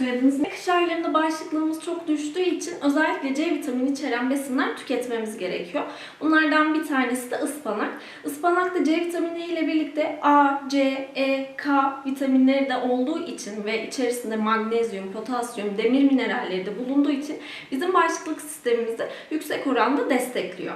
Ne? Kış aylarında bağışıklığımız çok düştüğü için özellikle C vitamini içeren besinler tüketmemiz gerekiyor. Bunlardan bir tanesi de ıspanak. Ispanakta C vitamini ile birlikte A, C, E, K vitaminleri de olduğu için ve içerisinde magnezyum, potasyum, demir mineralleri de bulunduğu için bizim bağışıklık sistemimizi yüksek oranda destekliyor.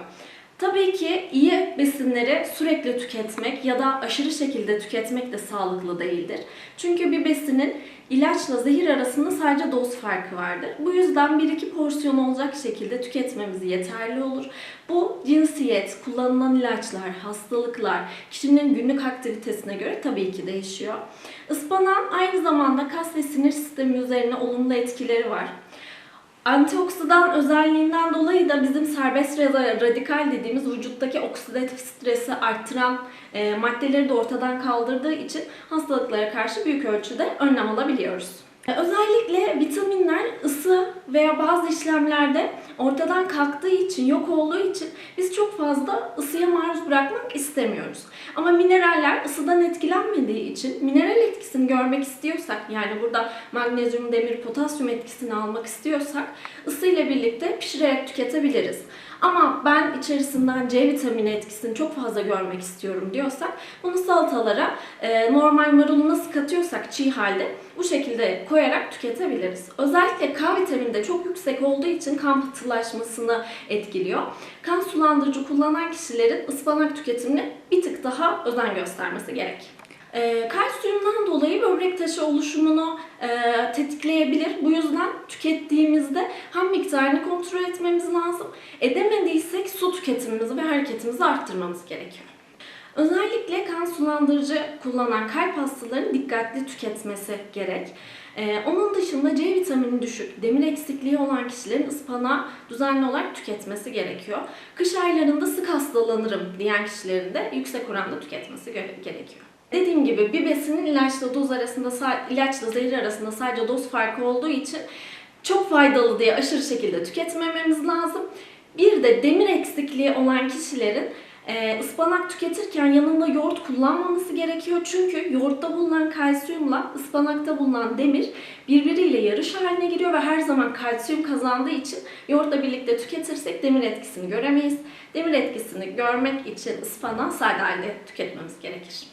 Tabii ki iyi besinleri sürekli tüketmek ya da aşırı şekilde tüketmek de sağlıklı değildir. Çünkü bir besinin ilaçla zehir arasında sadece doz farkı vardır. Bu yüzden 1-2 porsiyon olacak şekilde tüketmemiz yeterli olur. Bu cinsiyet, kullanılan ilaçlar, hastalıklar, kişinin günlük aktivitesine göre tabii ki değişiyor. Ispanağın aynı zamanda kas ve sinir sistemi üzerine olumlu etkileri var. Antioksidan özelliğinden dolayı da bizim serbest ra- radikal dediğimiz vücuttaki oksidatif stresi arttıran e, maddeleri de ortadan kaldırdığı için hastalıklara karşı büyük ölçüde önlem alabiliyoruz. E, Özellikle vitaminler ısı veya bazı işlemlerde ortadan kalktığı için, yok olduğu için biz çok fazla ısıya maruz bırakmak istemiyoruz. Ama mineraller ısıdan etkilenmediği için mineral etkisini görmek istiyorsak yani burada magnezyum, demir, potasyum etkisini almak istiyorsak ısıyla birlikte pişirerek tüketebiliriz. Ama ben içerisinden C vitamini etkisini çok fazla görmek istiyorum diyorsak bunu salatalara e, normal marulu nasıl katıyorsak çiğ halde bu şekilde koyarak tüketebiliriz. Özellikle K vitamini de çok yüksek olduğu için kan pıhtılaşmasını etkiliyor. Kan sulandırıcı kullanan kişilerin ıspanak tüketimine bir tık daha özen göstermesi gerek. E, kalsiyumdan dolayı böbrek taşı oluşumunu e, tetikleyebilir. Bu yüzden tükettiğimizde ham miktarını kontrol etmemiz lazım. Edemediysek su tüketimimizi ve hareketimizi arttırmamız gerekiyor. Özellikle kan sulandırıcı kullanan kalp hastalarının dikkatli tüketmesi gerek. Ee, onun dışında C vitamini düşük, demir eksikliği olan kişilerin ıspanağı düzenli olarak tüketmesi gerekiyor. Kış aylarında sık hastalanırım diyen kişilerin de yüksek oranda tüketmesi gere- gerekiyor. Dediğim gibi bir besinin ilaçla doz arasında, ilaçla zehir arasında sadece doz farkı olduğu için çok faydalı diye aşırı şekilde tüketmememiz lazım. Bir de demir eksikliği olan kişilerin e, ıspanak tüketirken yanında yoğurt kullanmaması gerekiyor. Çünkü yoğurtta bulunan kalsiyumla ıspanakta bulunan demir birbiriyle yarış haline giriyor ve her zaman kalsiyum kazandığı için yoğurtla birlikte tüketirsek demir etkisini göremeyiz. Demir etkisini görmek için ıspanağı sade halde tüketmemiz gerekir.